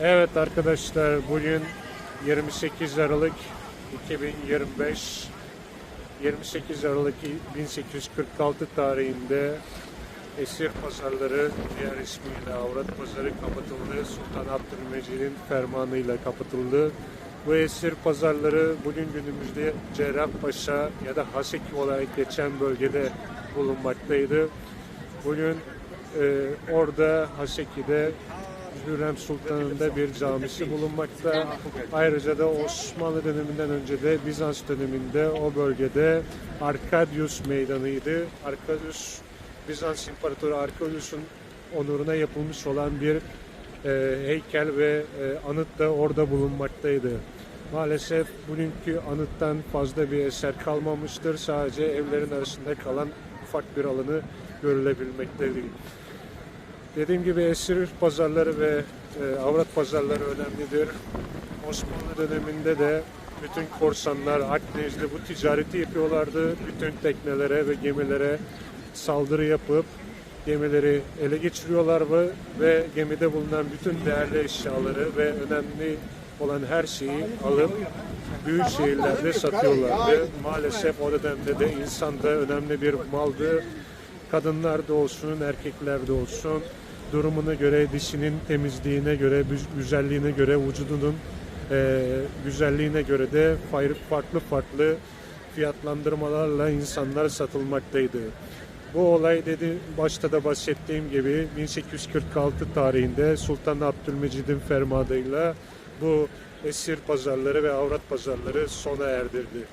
Evet arkadaşlar bugün 28 Aralık 2025 28 Aralık 1846 tarihinde esir pazarları diğer ismiyle avrat pazarı kapatıldı. Sultan Abdülmecid'in fermanıyla kapatıldı. Bu esir pazarları bugün günümüzde Cerrahpaşa ya da Haseki olarak geçen bölgede bulunmaktaydı. Bugün e, orada Haseki'de Hürrem Sultan'ın da bir camisi bulunmakta. Ayrıca da Osmanlı döneminden önce de Bizans döneminde o bölgede Arkadius meydanıydı. Arkadius, Bizans İmparatoru Arkadius'un onuruna yapılmış olan bir e, heykel ve e, anıt da orada bulunmaktaydı. Maalesef bugünkü anıttan fazla bir eser kalmamıştır. Sadece evlerin arasında kalan ufak bir alanı görülebilmektedir. Dediğim gibi esir pazarları ve e, avrat pazarları önemlidir. Osmanlı döneminde de bütün korsanlar Akdeniz'de bu ticareti yapıyorlardı. Bütün teknelere ve gemilere saldırı yapıp gemileri ele geçiriyorlar ve, ve gemide bulunan bütün değerli eşyaları ve önemli olan her şeyi alıp büyük şehirlerde satıyorlardı. Maalesef o dönemde de insan da önemli bir maldı. Kadınlar da olsun, erkekler de olsun durumuna göre, dişinin temizliğine göre, güzelliğine göre, vücudunun e, güzelliğine göre de far- farklı farklı fiyatlandırmalarla insanlar satılmaktaydı. Bu olay dedi başta da bahsettiğim gibi 1846 tarihinde Sultan Abdülmecid'in fermadıyla bu esir pazarları ve avrat pazarları sona erdirdi.